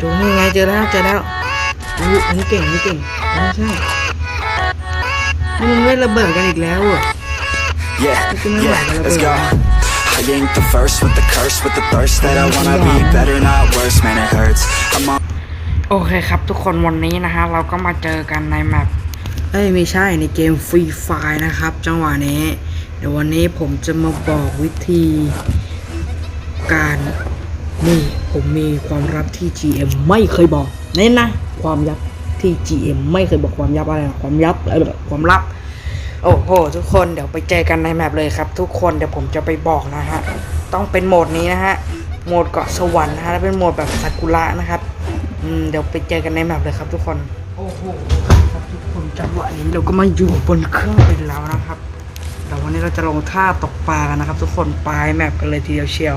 ดูนี่ไงเจอแล้วเจอแล้วอุ้ยอันนี้เก่งอันนี้เก่งไม่ใช่มันไม่ระเบิดกันอีกแล้วอะ Yeah, Looking at yeah, that, let's go. look I ain't the first with the curse, with the thirst that I wanna be better, not worse, man, it hurts. I'm on. โอเคครับทุกคนวันนี้นะฮะ เราก็มาเจอกันในแมปเอ้ยไม่ใช่ในเกมฟรีไฟนะครับ จังหวะนี้ เดี๋ยววันนี้ผมจะมาบอกวิธีการ นี่ผมมีความลับที่ GM ไม่เคยบอกเน้นนะ ความลับที่ GM ไม่เคยบอกความลับอะไรนะความลับอะไรแบบความลับ โอ้โห ทุกคนเดี๋ยวไปเจอกันในแมปเลยครับ ทุกคนเดี๋ยวผมจะไปบอกนะฮะ ต้องเป็นโหมดนี้นะฮะ โหมดเกาะสวรรค์นะฮะ และเป็นโหมดแบบซากุระนะครับอืมเดี๋ยวไปเจอกันในแมปเลยครับ ทุกคน โอ้โหครับทุกคนจังหวะนี้เราก็มาอยู่บนเครื่องบินแล้วนะครับเดี๋ยววันนี้เราจะลงท่าตกปลากันนะครับ ทุกคนปลายแมปกันเลยทีเดียวเชียว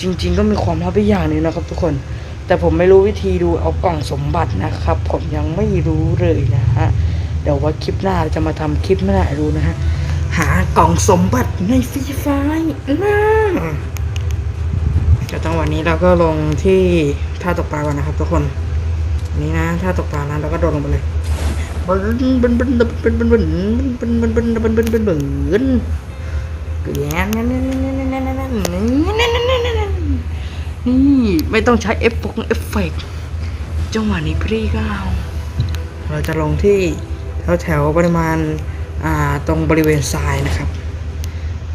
จริง ๆ ก็มีความลับอีกอย่างหนึ่งนะครับ ทุกคน แต่ผมไม่รู้วิธีดูเอากล่องสมบัตินะครับ ผมยังไม่รู้เลยนะฮะ เดี๋ยวว่าคลิปหน้าเราจะมาทำคลิปหน้าให้ดูนะฮะ หากล่องสมบัติในฟรีไฟนะเดี๋ยวจังวะนี้เราก็ลงที่ท่าตกปลาก่อนนะครับ ทุกคนนนี้นะถ้าตกปลานะเราก็โดดลงไปเลยบึนบึนบึนบึนบึนบึนบึนบึนบึนบึนบึนบึนบึ นี่ไม่ต้องใช้เอฟฟกเอฟเฟกจังหวะนี้พี่ก็เอาเราจะลงที่แถวแถวๆปริมาณตรงบริเวณทรายนะครับ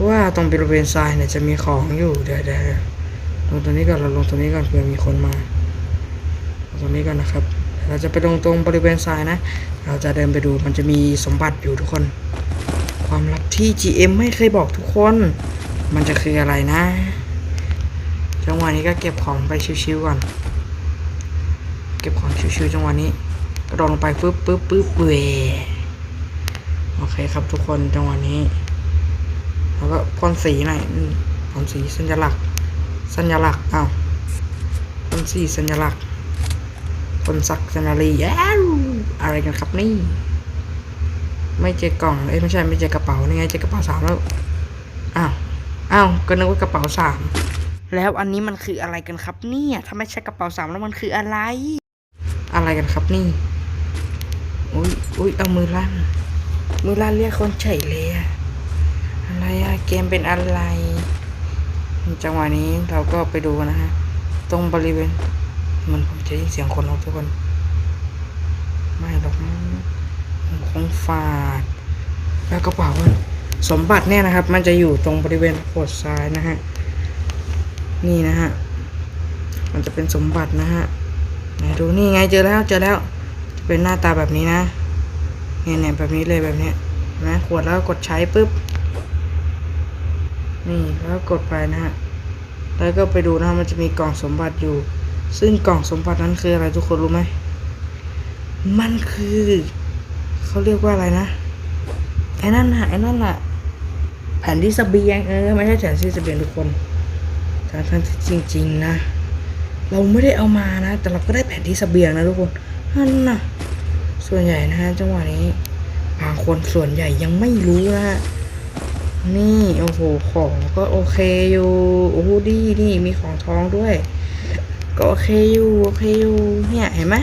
ว่าตรงบริเวณทรายเนี่ยจะมีของอยู่เดี๋ยวเดี๋ยวลงตรงนี้ก่อนเราลงตรงนี้ก่อนเผื่อมีคนมาตรงนี้กันนะครับ เราจะไปลงตรงบริเวณทรายนะ เราจะเดินไปดูมันจะมีสมบัติอยู่ทุกคน ความลับที่ GM ไม่เคยบอกทุกคน มันจะคืออะไรนะ จังหวะนี้ก็เก็บของไปชิวๆก่อน เก็บของชิวๆจังหวะนี้กระโดดลงไปปึ๊บปึ๊บปึ๊บเวโอเคครับทุกคนจังหวะนี้ แล้วก็พ่นสีหน่อยพ่นสีสัญลักษณ์ สัญลักษณ์อ้าวพ่นสีสัญลักษณ์คนสักสันารีแอ้วอะไรกันครับนี่ ไม่เจอกล่องเอ้ยไม่ใช่ไม่เจอกระเป๋านี่ไงเจอกระเป๋าสามแล้วอ้าวอ้าวก็นึกว่ากระเป๋าสามแล้วอันนี้มันคืออะไรกันครับเนี่ยถ้าไม่ใช่กระเป๋าสามแล้วมันคืออะไร อะไรกันครับนี่อุ้ยอุ้ยเอามือลั่นมือลั่นเรียกคนเฉยเลยอะอะไรอะเกมเป็นอะไร จังหวะนี้เราก็ไปดูกันนะฮะตรงบริเวณมันผมจะได้ยินเสียงคนครับทุกคน ไม่หรอกมั้ง มันคงฝาด แล้วกระเป๋าสมบัติเนี่ยนะครับ มันจะอยู่ตรงบริเวณโขดซ้ายนะฮะ นี่นะฮะ มันจะเป็นสมบัตินะฮะ ไหนดูนี่ไงเจอแล้วเจอแล้ว จะเป็นหน้าตาแบบนี้นะ เนี่ยเนี่ยแบบนี้เลยแบบนี้นะขวดแล้วกดใช้ปุ๊บ นี่แล้วกดไปนะฮะ แล้วก็ไปดูนะมันจะมีกล่องสมบัติอยู่ ซึ่งกล่องสมบัตินั้นคืออะไรทุกคนรู้ไหม มันคือ เขาเรียกว่าอะไรนะไอ้นั่นน่ะไอ้นั่นน่ะ แผ่นที่เสบียงเออไม่ใช่แผ่นที่เสบียงทุกคนแต่ทั้งจริง ๆ นะ เราไม่ได้เอามานะ แต่เราก็ได้แผ่นที่เสบียงนะทุกคนนั่นน่ะ ส่วนใหญ่นะฮะจังหวะนี้บางคนส่วนใหญ่ยังไม่รู้นะฮะนี่โอ้โหของก็โอเคอยู่โอ้โหดีนี่มีของทองด้วย ก็โอเคอยู่โอเคอยู่เนี่ยเห็นไหม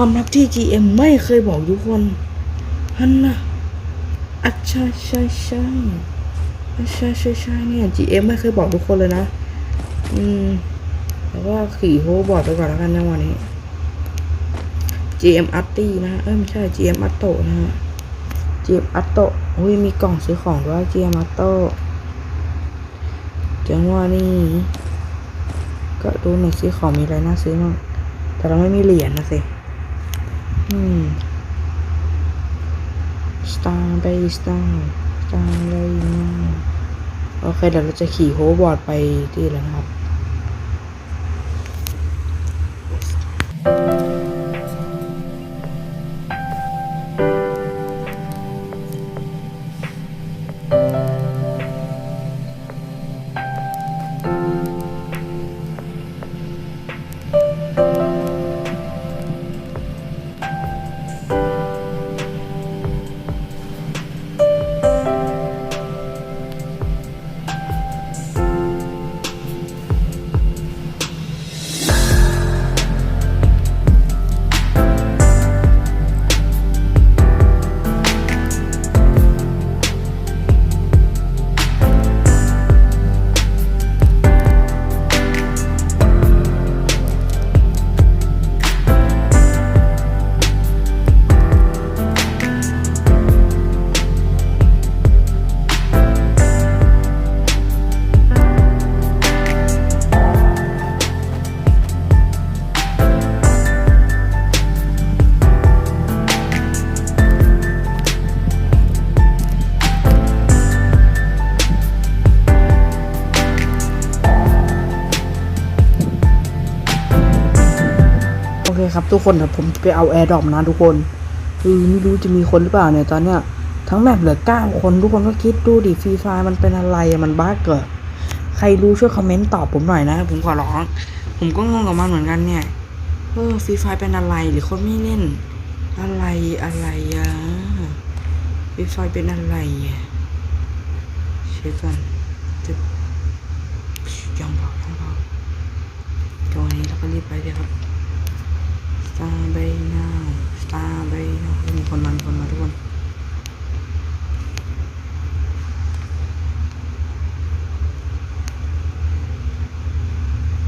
ความลับที่ GM ไม่เคยบอกทุกคนฮันนะอัจใช่ใช่ใช่อัจใช่ใช่ใช่เนี่ย GM ไม่เคยบอกทุกคนเลยนะ อืมแล้วก็ขี่โฮบอร์ดไปก่อนแล้วกันจังวันนี้ GM อัตตี้นะเอ้ยไม่ใช่ GM อัตโตนะฮะ GM อัตโตอุ้ยมีกล่องซื้อของด้วย GM อัตโตจังหวะนี้ก็ดูหน่อยซื้อของมีอะไรน่าซื้อบ้างแต่เราไม่มีเหรียญนะสิ สตาร์ไปสตาร์สตาร์เลยนะโอเคเดี๋ยวเราจะขี่โฮบอร์ดไปที่แล้วครับ เคครับทุกคนครับผมไปเอาแอร์ดรอปนะทุกคนเออไม่รู้จะมีคนหรือเปล่าเนี่ยตอนเนี้ยทั้งแมปเหลือเก้าคนทุกคนก็คิดดูดิฟรีไฟมันเป็นอะไรมันบ้าเกิด ใครรู้ช่วยคอมเมนต์ตอบผมหน่อยนะ ผมขอร้อง ผมก็งงกับมันเหมือนกันเนี่ยเออฟรีไฟเป็นอะไรหรือคนไม่เล่น อะไรอะไรอะฟรีไฟเป็นอะไรอะเช็คก่อนจะยังบอกยังบอกตัวนี้เราก็รีบไปเลยครับ Star Bay now Star Bay now มีคนมามีคนมาทุกคน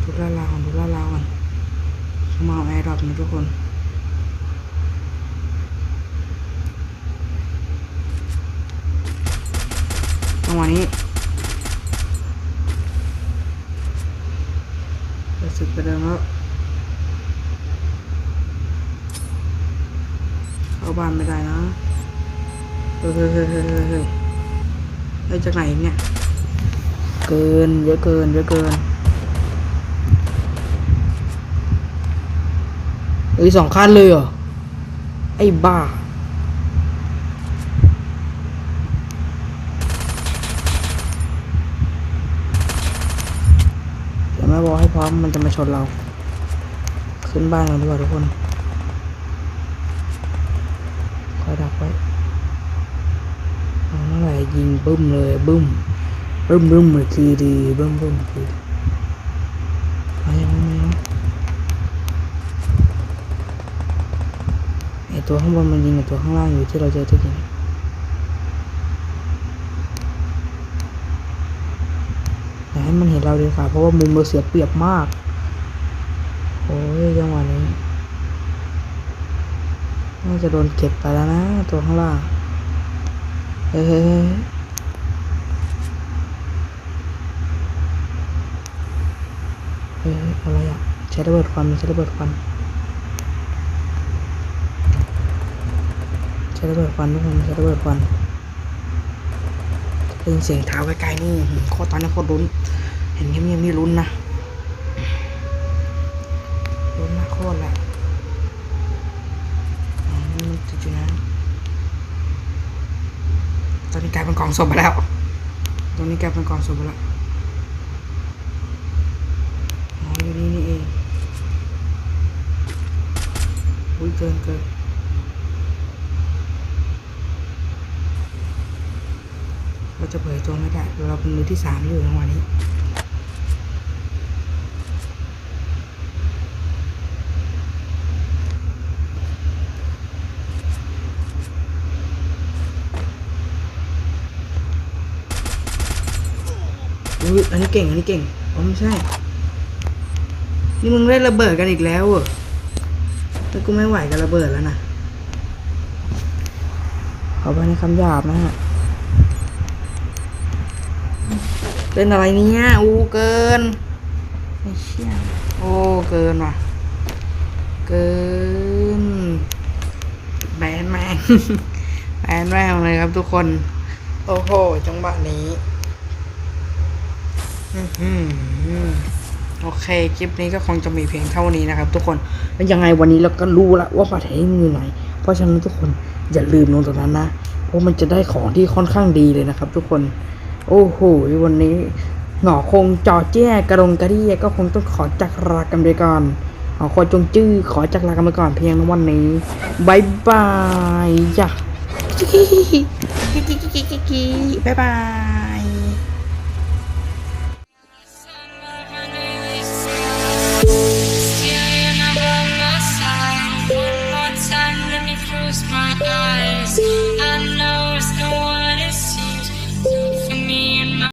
ทุกลาลาวทุกลาลาวก่อนเขามาเอาแอร์ดรอปนะทุกคนจังหวะนี้รู้สึกไปเดิมแล้วเข้าบ้านไม่ได้นะ เฮ้ยเฮ้ยเฮ้ยเฮ้ยเฮ้ยเฮ้จากไหนเนี่ย เกิน เยอะเกิน เยอะเกินเฮ้ยสองคันเลยเหรอ ไอ้บ้าเดี๋ยวแม่บอกให้พร้อมมันจะมาชนเรา ขึ้นบ้านกันดีกว่าทุกคน คอยดัก ไว้เอาเมื่อไหร่ยิงบึ้มเลยบึ้มบึ้มบึ้มเลยคือดีบึ้มบึ้มคือมายังไมายังไอตัวข้างบนมันยิงไอตัวข้างล่างอยู่ที่เราเจอที่ยิงอย่าให้มันเห็นเราเลยค่ะ เพราะว่ามุมเราเสียเปรียบมาก โอ้ยจังหวะนี้ น่าจะโดนเก็บไปแล้วนะ ตัวข้างล่าง เฮ้ยเฮ้ยอะไรอะใช้ระเบิดควันใช้ระเบิดควันใช้ระเบิดควันทุกคนใช้ระเบิดควันได้ยินเสียงเท้าไกลๆนี่โคตรตอนนี้โคตรลุ้น เห็นเงียบๆนี่ลุ้นนะลุ้นมากโคตรแหละ อืมมันติดอยู่นะตอนนี้ กลายเป็นกองศพไปแล้ว ตรงนี้แกเป็นกองศพไปแล้วอ๋ออยู่นี่นี่เองอุ้ยเกินเกินเราจะเผยตัวไม่ได้เราเป็นมือที่สามอยู่ในวันนี้ อุ้ยอันนี้เก่ง อันนี้เก่ง อ๋อไม่ใช่ นี่มึงเล่นระเบิดกันอีกแล้วเหรอแต่กูไม่ไหวกับระเบิดแล้วนะขอไปในคำหยาบนะฮะเล่นอะไรเนี่ยอู้เกินไอ้เชี่ยโอ้เกินว่ะ เกินแบนแมงแบนแมงเลยครับทุกคน โอ้โหจังหวะนี้ โอเค คลิปนี้ก็คงจะมีเพียงเท่านี้นะครับ ทุกคน แล้วยังไงวันนี้เราก็รู้แล้วว่าประเทศมีอยู่ไหน เพราะฉะนั้นทุกคนอย่าลืมลงตรงนั้นนะ เพราะมันจะได้ของที่ค่อนข้างดีเลยนะครับ ทุกคน โอ้โห วันนี้หงอคงจอแจ้กระดงกระดี่ก็คงต้องขอจากลากันไปก่อนหอคอจงจื้อขอจากลากันไปก่อนเพียงในวันนี้บายบายจ้ะบ๊ายบาย